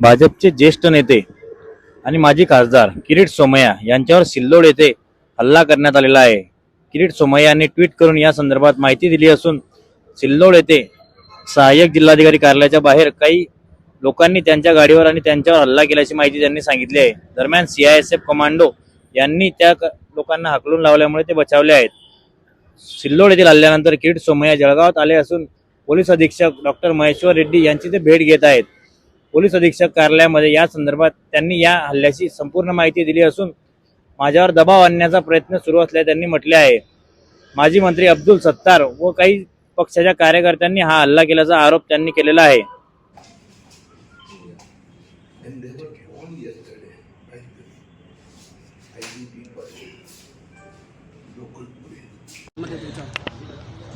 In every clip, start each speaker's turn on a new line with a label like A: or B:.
A: भाजपचे ज्येष्ठ नेते आणि माजी खासदार किरीट सोमय्या यांच्यावर सिल्लोड येथे हल्ला करण्यात आलेला आहे. किरीट सोमय्या यांनी ट्विट करून या संदर्भात माहिती दिली असून सिल्लोड येथे सहाय्यक जिल्हाधिकारी कार्यालयाच्या बाहेर काही लोकांनी त्यांच्या गाडीवर आणि त्यांच्यावर हल्ला केल्याची माहिती त्यांनी सांगितली आहे. दरम्यान सीआयएसएफ कमांडो यांनी त्या क- लोकांना हकलून लावल्यामुळे ते बचावले आहेत. सिल्लोड येथील हल्ल्यानंतर किरीट सोमय्या जळगावात आले असून पोलीस अधीक्षक डॉक्टर महेश्वर रेड्डी यांची ते भेट घेत आहेत. पोलीस अधीक्षक कार्यालयामध्ये या संदर्भात त्यांनी या हल्ल्याची संपूर्ण माहिती दिली असून माझ्यावर दबाव आणण्याचा प्रयत्न सुरू असल्याचे त्यांनी म्हटले आहे. माजी मंत्री अब्दुल सत्तार व काही पक्षाच्या कार्यकर्त्यांनी हा हल्ला केल्याचा आरोप त्यांनी केलेला आहे.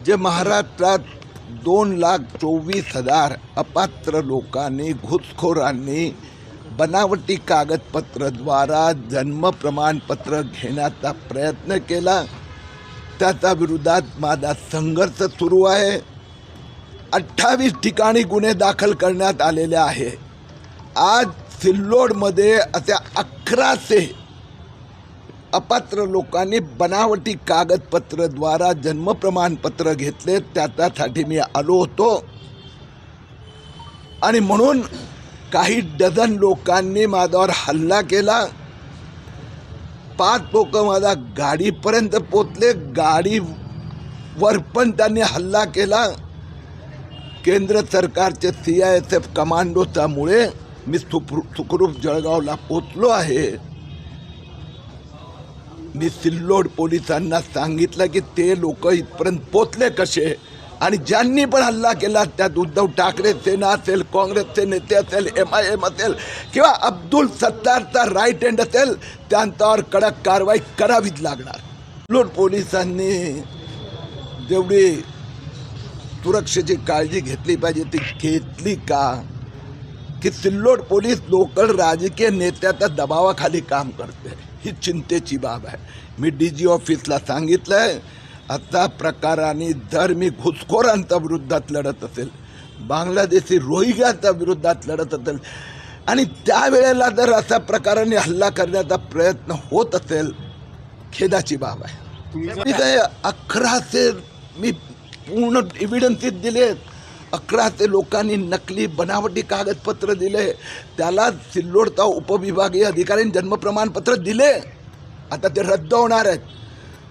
B: जे महाराष्ट्रात दोन लाख चोवीस हजार अपात्र लोकांनी घुसखोरांनी बनावटी कागदपत्रद्वारा जन्म प्रमाणपत्र घेण्याचा प्रयत्न केला. त्याच्या विरोधात माझा संघर्ष सुरू आहे. अठ्ठावीस ठिकाणी गुन्हे दाखल करण्यात आलेले आहे. आज सिल्लोडमध्ये अशा अकराशे अपात्र लोकांनी बनावटी कागदपत्रद्वारा जन्म प्रमाणपत्र घेतले त्याच्यासाठी मी आलो होतो. आणि म्हणून काही डझन लोकांनी माझ्यावर हल्ला केला. पाच लोक माझा गाडीपर्यंत पोचले गाडीवर पण त्यांनी हल्ला केला. केंद्र सरकारचे सी आय एस एफ कमांडोच्यामुळे मी सुखरू सुखरूप जळगावला पोचलो आहे. मी सिल्लोड पोलिसांना सांगितलं की ते लोक इथपर्यंत पोचले कसे? आणि ज्यांनी पण हल्ला केला त्यात उद्धव ठाकरे सेना असेल काँग्रेसचे नेते असेल एम आय एम असेल किंवा अब्दुल सत्तारचा राईट हँड असेल त्यांच्यावर कडक कारवाई करावीच लागणार. सिल्लोड पोलिसांनी जेवढी सुरक्षेची काळजी घेतली पाहिजे ती घेतली का? की सिल्लोड पोलीस लोकल राजकीय नेत्याच्या दबावाखाली काम करते. ही चिंतेची बाब आहे. मी डी जी ऑफिसला सांगितलं आहे अशा प्रकाराने जर मी घुसखोरांच्या विरुद्धात लढत असेल. बांगलादेशी रोहिंग्याच्या विरुद्धात लढत असेल. आणि त्यावेळेला जर अशा प्रकाराने हल्ला करण्याचा प्रयत्न होत असेल खेदाची बाब आहे. मी काय अकराशे मी पूर्ण एव्हिडन्सेस अकरा ते लोकांनी नकली बनावटी कागदपत्र दिले. त्याला सिल्लोडचा उपविभागीय अधिकाऱ्यांनी जन्म प्रमाणपत्र दिले. आता ते रद्द होणार आहेत.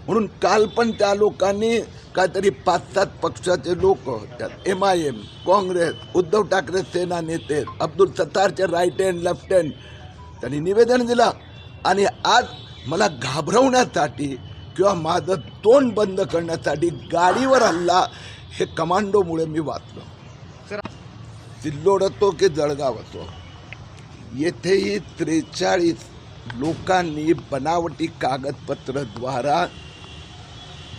B: म्हणून काल पण त्या लोकांनी काहीतरी पाच सात पक्षाचे लोक त्यात M I M Congress Uddhav Thackeray Sena नेते अब्दुल सत्तारचे राईट हँड लेफ्ट हँड त्यांनी निवेदन दिलं. आणि आज मला घाबरवण्यासाठी किंवा माझं तोंड बंद करण्यासाठी गाडीवर हल्ला हे कमांडोमुळे मी वाचलो. तिल्लोडतो की जळगाव असो येथेही त्रेचाळीस लोकांनी बनावटी कागदपत्रद्वारा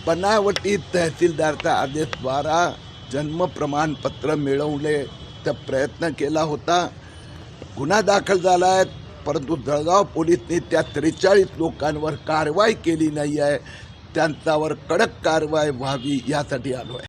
B: बनावटी तहसीलदारचा आदेशद्वारा जन्म प्रमाणपत्र मिळवण्याचा प्रयत्न केला होता. गुन्हा दाखल झाला आहे परंतु जळगाव पोलिसांनी त्या त्रेचाळीस लोकांवर कारवाई केली नाही आहे त्यांच्यावर कडक कारवाई व्हावी यासाठी आलो आहे